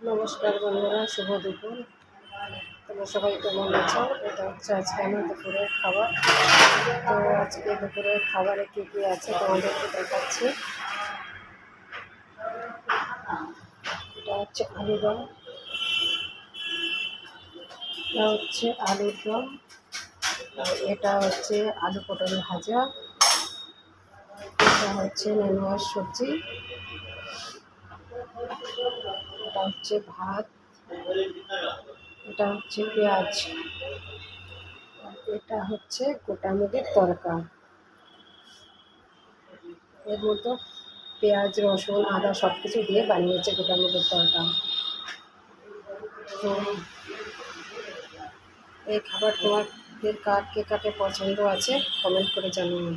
নমস্কার বন্ধুরা, শুভ দুপুর। তোমরা সবাই কেমন আছো? এটা হচ্ছে আজকে আমার দুপুরের খাবার। তো আজকে দুপুরের খাবারে কী কী আছে তোমাদেরকে দেখাচ্ছি। এটা হচ্ছে আলু দম। এটা হচ্ছে আলুর দম। এটা হচ্ছে আলু পটল ভাজা। এটা হচ্ছে নেনুয়ার সবজি। হচ্ছে ভাত, এটা হচ্ছে পেঁয়াজ, এটা হচ্ছে গোটা মুগের তরকা। এর মতো পেঁয়াজ, রসুন, আদা সব কিছু দিয়ে বানিয়েছে গোটা মুগের তরকা। তো এই খাবার তোমাদের কার কে কাকে পছন্দ আছে কমেন্ট করে জানিও।